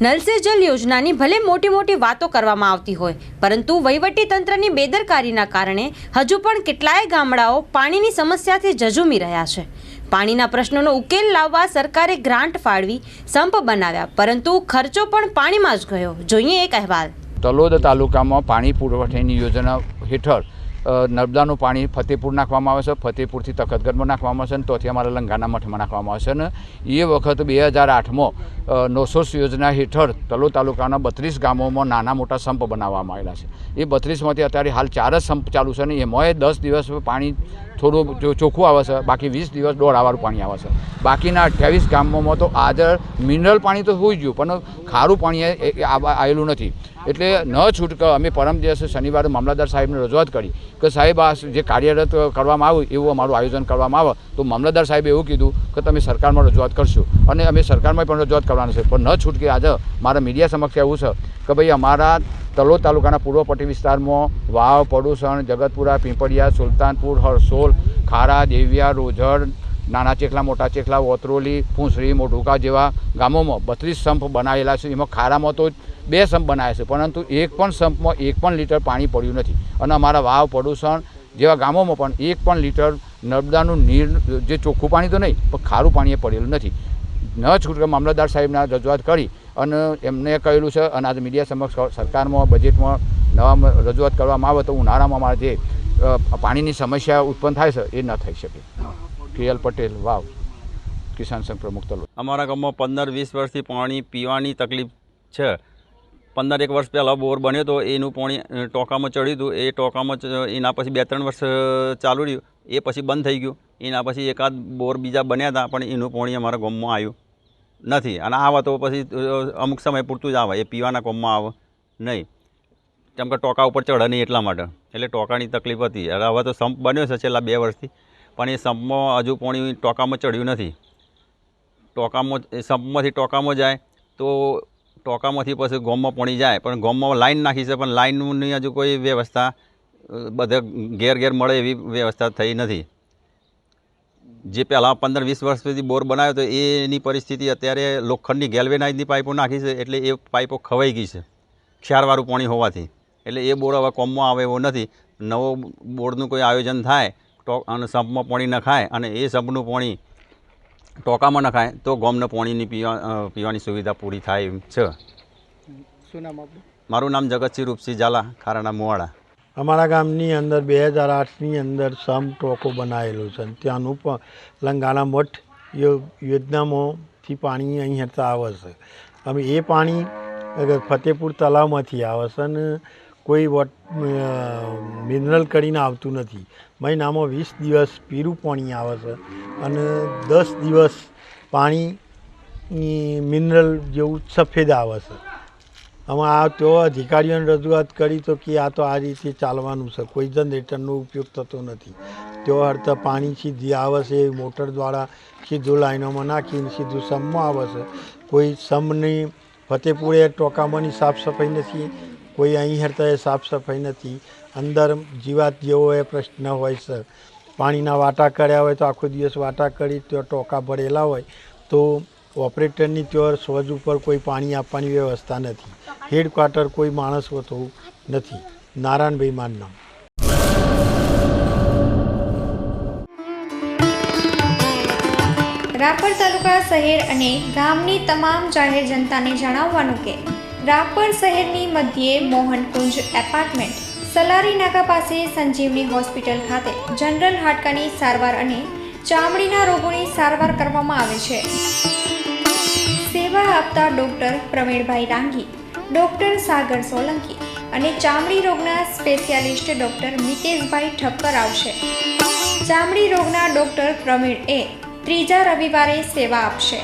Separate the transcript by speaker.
Speaker 1: Null સે જલ યોજનાની ભલે મોટી મોટી વાતો કરવામાં આવતી હોય, પરંતુ વહીવટી તંત્રની બેદરકારીના કારણે હજુ પણ કેટલાય ગામડાઓ પાણીની સમસ્યાથી જજુમી રહ્યા છે. પાણીના પ્રશ્નોનો ઉકેલ લાવવા સરકારે ગ્રાન્ટ ફાળવી, સંપ બનાવ્યા, પરંતુ ખર્ચો પણ પાણીમાં જ ગયો. જોઈએ એક અહેવાલ.
Speaker 2: તલોદ તાલુકામાં પાણી પુરવઠાની યોજના હેઠળ નર્મદાનું પાણી ફતેપુર નાખવામાં આવે છે. ફતેપુરથી તખતગઢમાં નાખવામાં આવે છે અને તોથી અમારા લંગાના મઠમાં નાખવામાં આવે છે અને એ વખત બે હજાર આઠમાં નોસોસ યોજના હેઠળ તલો તાલુકાના બત્રીસ ગામોમાં નાના મોટા સંપ બનાવવામાં આવેલા છે. એ બત્રીસમાંથી અત્યારે હાલ ચાર જ સંપ ચાલુ છે અને એમાંય દસ દિવસ પાણી થોડું ચોખ્ખું આવે છે, બાકી વીસ દિવસ દોડાવાળું પાણી આવે છે. બાકીના અઠ્યાવીસ ગામોમાં તો આજે મિનરલ પાણી તો હોઈ ગયું, પણ ખારું પાણી આવેલું નથી. એટલે ન છૂટક અમે પરમ દિવસે શનિવારે મામલતદાર સાહેબને રજૂઆત કરી કે સાહેબ, આ જે કાર્યરત કરવામાં આવ્યું, એવું અમારું આયોજન કરવામાં આવે. તો મામલતદાર સાહેબે એવું કીધું કે તમે સરકારમાં રજૂઆત કરશો. અને અમે સરકારમાં પણ રજૂઆત કરવાના છે. પણ ન છૂટકે આજે મારા મીડિયા સમક્ષ એવું છે કે ભાઈ અમારા તલોદ તાલુકાના પૂર્વ પટ્ટી વિસ્તારમાં વાવ, પડુસણ, જગતપુરા, પીંપળિયા, સુલતાનપુર, હરસોલ, ખારા, દેવિયા, રોજડ, નાના ચેખલા, મોટા ચેખલા, ઓતરોલી, ફૂંસરી, મોઢુકા જેવા ગામોમાં બત્રીસ સંપ બનાવેલા છે. એમાં ખારામાં તો બે સંપ બનાવ્યા છે, પરંતુ એક પણ સંપમાં એક પણ લીટર પાણી પડ્યું નથી. અને અમારા વાવ, પડુસણ જેવા ગામોમાં પણ એક પણ લીટર નર્મદાનું નીર, જે ચોખ્ખું પાણી તો નહીં, પણ ખારું પાણી એ પડેલું નથી. ન છૂટકે મામલતદાર સાહેબના રજૂઆત કરી અને એમને કહેલું છે, અને આજે મીડિયા સમક્ષ સરકારમાં, બજેટમાં નવા રજૂઆત કરવામાં આવે તો ઉનાળામાં અમારે જે પાણીની સમસ્યા ઉત્પન્ન થાય છે, એ ન થઈ શકે. કેએલ પટેલ, વાવ. કિસાન સંઘ પ્રમુખ તલોદ
Speaker 3: અમારા ગામમાં પંદર વીસ વર્ષથી પાણી પીવાની તકલીફ છે. પંદર એક વર્ષ પહેલાં બોર બન્યો હતો એનું પાણી ટોકામાં ચડ્યું હતું. એ ટોકામાં એના પછી બે ત્રણ વર્ષ ચાલુ રહ્યું. એ પછી બંધ થઈ ગયું. એના પછી એકાદ બોર બીજા બન્યા હતા, પણ એનું પાણી અમારા ગામમાં આવ્યું. નથી. અને આવે તો પછી અમુક સમય પૂરતું જ આવે. એ પીવાના કોમમાં આવે. નહીં. કેમ કે ટોકા ઉપર ચડે નહીં એટલા માટે. એટલે ટોકાની તકલીફ હતી. અને હવે તો સંપ બન્યો છે છેલ્લા બે વર્ષથી. પણ એ સંપમાં હજુ પાણી ટોકામાં ચડ્યું નથી. ટોકામાં એ સંપમાંથી ટોકામાં જાય તો ટોકામાંથી પછી ગોમમાં પાણી જાય. પણ ગોમમાં લાઈન નાખી છે, પણ લાઈનની હજુ કોઈ વ્યવસ્થા બધે ઘેર ઘેર મળે એવી વ્યવસ્થા થઈ નથી. જે પહેલાં પંદર વીસ વર્ષ સુધી બોર બનાવ્યો તો એની પરિસ્થિતિ અત્યારે લોખંડની ગેલ્વેનાઇઝની પાઇપો નાખી છે એટલે એ પાઇપો ખવાઈ ગઈ છે ક્ષારવાળું પાણી હોવાથી. એટલે એ બોર હવે કોમમાં આવે એવો નથી. નવો બોરનું કોઈ આયોજન થાય ટોક અને સંપમાં પાણી નખાય અને એ સંપનું પાણી ટોકામાં નખાય તો ગોમને પાણીની પીવા પીવાની સુવિધા પૂરી થાય એમ છે.
Speaker 4: શું નામ આપણું
Speaker 3: મારું નામ જગતસિંહ રૂપસિંહ ઝાલા ખારાના મોવાડા.
Speaker 4: અમારા ગામની અંદર બે હજાર આઠની અંદર સમ ટોકો બનાવેલો છે ત્યાંનું પણ લંગાણા મઠ યોજનામાંથી પાણી અહીં હેઠળ આવે છે. અમે એ પાણી ફતેપુર તળાવમાંથી આવે છે અને કોઈ વોટ મિનરલ કરીને આવતું નથી. મહિનામાં વીસ દિવસ પીરું પાણી આવે છે અને દસ દિવસ પાણી મિનરલ જેવું સફેદ આવે છે. અમે આ તો અધિકારીઓને રજૂઆત કરી તો કે આ તો આ રીતે ચાલવાનું છે. કોઈ જનરેટરનો ઉપયોગ થતો નથી. તેઓ હરતા પાણી સીધી આવે છે, મોટર દ્વારા સીધું લાઈનોમાં નાખીને સીધું સમમાં આવે છે. કોઈ સમની ફતેપુરે ટોકામાંની સાફ સફાઈ નથી. કોઈ અહીં હરતા એ સાફ સફાઈ નથી. અંદર જીવાત જેવો એ પ્રશ્ન હોય છે. પાણીના વાટા કર્યા હોય તો આખો દિવસ વાટા કરી તો ટોકા ભરેલા હોય. તો ઓપરેટરની ત્યોર સ્વજ ઉપર કોઈ પાણી આપવાની વ્યવસ્થા નથી. હેડક્વાર્ટર કોઈ માણસ હોતો નથી. નારાયણભાઈ મારું નામ
Speaker 5: રાપર તાલુકા શહેર અને ગામની તમામ જાહેર જનતાને જણાવવાનું કે, રાપર શહેરની મધ્યે મોહનકુંજ એપાર્ટમેન્ટ, સલારી નાકા પાસે સંજીવની હોસ્પિટલ ખાતે જનરલ હાડકાની સારવાર અને ચામડીના રોગોની સારવાર કરવામાં આવે છે. સેવા આપતા ડૉક્ટર પ્રવીણભાઈ રાંગી ડૉક્ટર સાગર સોલંકી અને ચામડી રોગના સ્પેશિયાલિસ્ટ ડૉક્ટર મિતેશભાઈ ઠક્કર આવશે. ચામડી રોગના ડૉક્ટર પ્રવીણ એ ત્રીજા રવિવારે સેવા આપશે.